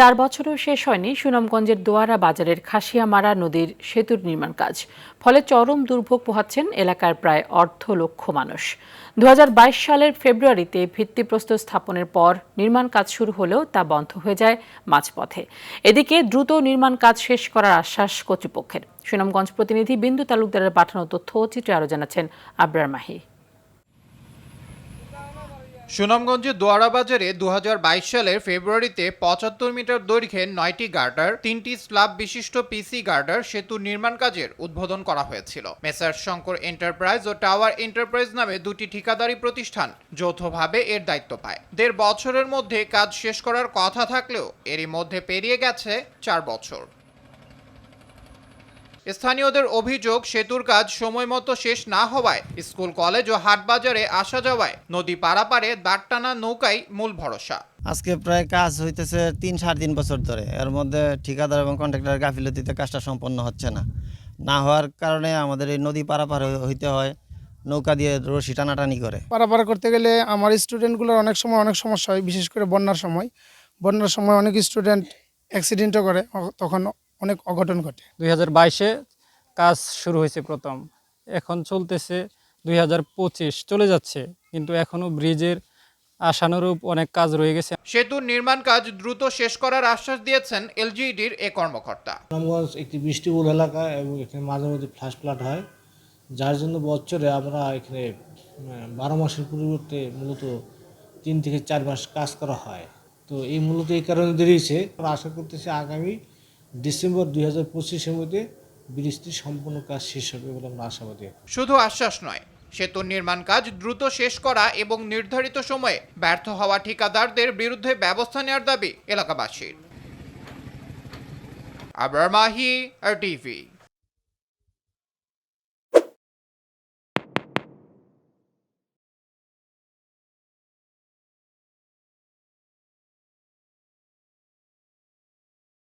চার বছরও শেষ হয়নি সুনামগঞ্জের দোয়ারা বাজারের খাসিয়ামারা নদীর সেতুর নির্মাণ কাজ। ফলে চরম দুর্ভোগ পোহাচ্ছেন এলাকার প্রায় অর্ধ লক্ষ মানুষ। দু হাজার বাইশ সালের ফেব্রুয়ারিতে ভিত্তিপ্রস্তর স্থাপনের পর নির্মাণ কাজ শুরু হলেও তা বন্ধ হয়ে যায় মাঝপথে। এদিকে দ্রুত নির্মাণ কাজ শেষ করার আশ্বাস কর্তৃপক্ষের। সুনামগঞ্জ প্রতিনিধি বিন্দু তালুকদারের পাঠানো তথ্য চিত্রে আরও জানাচ্ছেন আবরার মাহি। সুনামগঞ্জের দোয়ারা বাজারে দু সালের ফেব্রুয়ারিতে পঁচাত্তর মিটার দৈর্ঘ্যের নয়টি গার্ডার, তিনটি স্ল্যাব বিশিষ্ট পিসি গার্ডার সেতু নির্মাণ কাজের উদ্বোধন করা হয়েছিল। মেসার শঙ্কর এন্টারপ্রাইজ ও টাওয়ার এন্টারপ্রাইজ নামে দুটি ঠিকাদারি প্রতিষ্ঠান যৌথভাবে এর দায়িত্ব পায়। দেড় বছরের মধ্যে কাজ শেষ করার কথা থাকলেও এরই মধ্যে পেরিয়ে গেছে চার বছর। স্থানীয়দের অভিযোগ সেতুর কাজ সময় মতো শেষ না হওয়ায় স্কুল কলেজ ও হাটবাজারে আসা যাওয়ায় নদী পারাপারে দাঁড় টানা নৌকাই মূল ভরসা। আজকে প্রায় কাজ হইতেছে তিন সাড়ে তিন বছর ধরে। এর মধ্যে ঠিকাদার এবং কন্ট্রাক্টর গাফিলতিতে কাজটা সম্পন্ন হচ্ছে না। না হওয়ার কারণে আমাদের এই নদী পারাপার হই- হইতে হয় নৌকা দিয়ে রশি টানাটানি করে। পারাপার করতে গেলে আমার স্টুডেন্টগুলোর অনেক সময় অনেক সমস্যা হয় বিশেষ করে বন্যার সময়। বন্যার সময় অনেক স্টুডেন্ট অ্যাক্সিডেন্টও করে তখন অনেক অঘটন ঘটে। দুই হাজার বাইশে কাজ শুরু হয়েছে প্রথম। এখন চলতেছে দুই হাজার পঁচিশ। চলে যাচ্ছে কিন্তু এখনও ব্রিজের আশানুরূপ অনেক কাজ রয়ে গেছে। সেতুর নির্মাণ কাজ দ্রুত শেষ করার আশ্বাস দিয়েছেন এলজিইডির এ কর্মকর্তা। সুনামগঞ্জ একটি বৃষ্টিবহুল এলাকা এবং এখানে মাঝে মধ্যে ফ্লাশ ফ্লাড হয় যার জন্য বছরে আমরা এখানে বারো মাসের পরিবর্তে মূলত তিন থেকে চার মাস কাজ করা হয়। তো এই মূলত এই কারণে দেরিয়েছে আমরা আশা করতেছি আগামী ডিসেম্বর দুই হাজার পঁচিশের মধ্যে ব্রিজটি সম্পূর্ণ কাজ শেষ হবে বলে আমরা আশাবাদী। শুধু আশ্বাস নয়, সেতুর নির্মাণ কাজ দ্রুত শেষ করা এবং নির্ধারিত সময়ে ব্যর্থ হওয়া ঠিকাদারদের বিরুদ্ধে ব্যবস্থা নেওয়ার দাবি এলাকাবাসীর। আবার মাহি, আর টিভি।